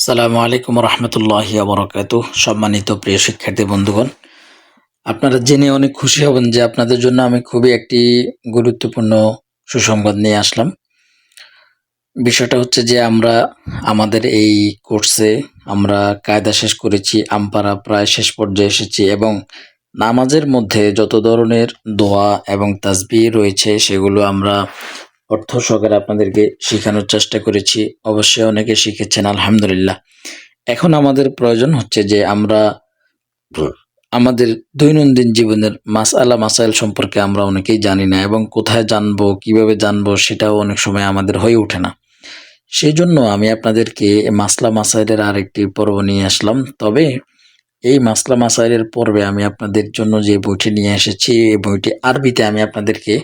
সালামু আলাইকুম রহমতুল্লাহি আবরকাত সম্মানিত প্রিয় শিক্ষার্থী বন্ধুগণ, আপনারা জেনে অনেক খুশি হবেন যে আপনাদের জন্য আমি খুবই একটি গুরুত্বপূর্ণ সুসংবাদ নিয়ে আসলাম। বিষয়টা হচ্ছে যে আমরা, আমাদের এই কোর্সে আমরা কায়দা শেষ করেছি আমপারা প্রায় শেষ পর্যায়ে এসেছি এবং নামাজের মধ্যে যত ধরনের দোয়া এবং তাসবি রয়েছে সেগুলো আমরা অর্থ সহকারে আপনাদেরকে শেখানোর চেষ্টা করেছি। অবশ্যই অনেকে শিখেছেন, আলহামদুলিল্লাহ। এখন আমাদের প্রয়োজন হচ্ছে যে আমরা আমাদের দৈনন্দিন জীবনের মাসআলা মাসাইল সম্পর্কে আমরা অনেকেই জানি না এবং কোথায় জানব, কীভাবে জানব সেটাও অনেক সময় আমাদের হয়ে ওঠে না। সেই জন্য আমি আপনাদেরকে মাসলা, মাসাইলের আরেকটি পর্ব নিয়ে আসলাম। তবে এই মাসলা, মাসাইলের পর্বে আমি আপনাদের জন্য যে বইটি নিয়ে এসেছি, এই বইটি আরবিতে আমি আপনাদেরকে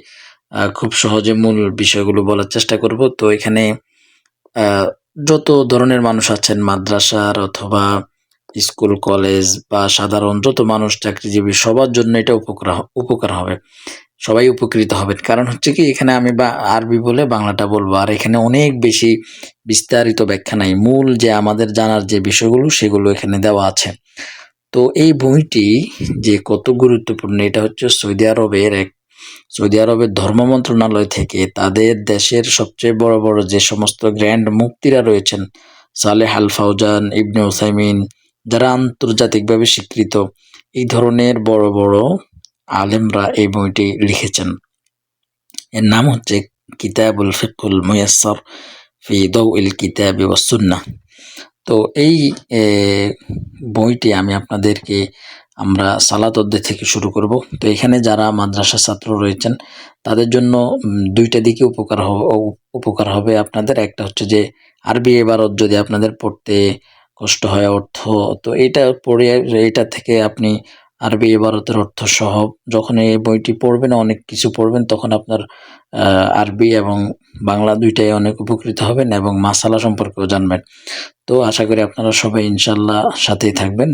খুব সহজে মূল বিষয়গুলো বলার চেষ্টা করব। তো এখানে যত ধরনের মানুষ আছেন, মাদ্রাসার অথবা স্কুল, কলেজ বা সাধারণ যত মানুষ চাকরিজীবী, সবার জন্য এটা উপকার উপকার হবে। সবাই উপকৃত হবেন। কারণ হচ্ছে কি, এখানে আমি বা, আরবি বলে বাংলাটা বলব। আর এখানে অনেক বেশি বিস্তারিত ব্যাখ্যা নাই। মূল যে আমাদের জানার যে বিষয়গুলো, সেগুলো এখানে দেওয়া আছে। তো এই বইটি যে কত গুরুত্বপূর্ণ, এটা হচ্ছে সৌদি আরবের এক সৌদি আরবের ধর্ম মন্ত্রণালয় থেকে তাদের দেশের সবচেয়ে বড় বড় যে সমস্ত গ্র্যান্ড মুক্তিরা রয়েছেন, সালেহ আল ফাউজান ইবনে ওসাইমিন যারা আন্তর্জাতিকভাবে স্বীকৃত, এই ধরনের বড় বড় আলেমরা এই বইটি লিখেছেন। এর নাম হচ্ছে কিতাবুল ফিকুল মুয়াসসর ফি দৌইল কিতাবি সুন্নাহ তো এই বইটি আমি আপনাদেরকে আমরা সালাত অধ্যায় থেকে শুরু করব। তো এখানে যারা মাদ্রাসা ছাত্র রয়েছেন, তাদের জন্য দুইটা দিকে উপকার উপকার হবে আপনাদের। একটা হচ্ছে যে, আরবি এবারত যদি আপনাদের পড়তে কষ্ট হয় অর্থ, তো এটা পড়ে, এটা থেকে আপনি আরবি এবারতের অর্থ সহ, যখন এই বইটি পড়বেন, অনেক কিছু পড়বেন, তখন আপনার আরবি এবং বাংলা দুইটাই অনেক উপকৃত হবেন এবং মাসালা সম্পর্কেও জানবেন। তো আশা করি আপনারা সবাই ইনশাল্লাহ সাথেই থাকবেন।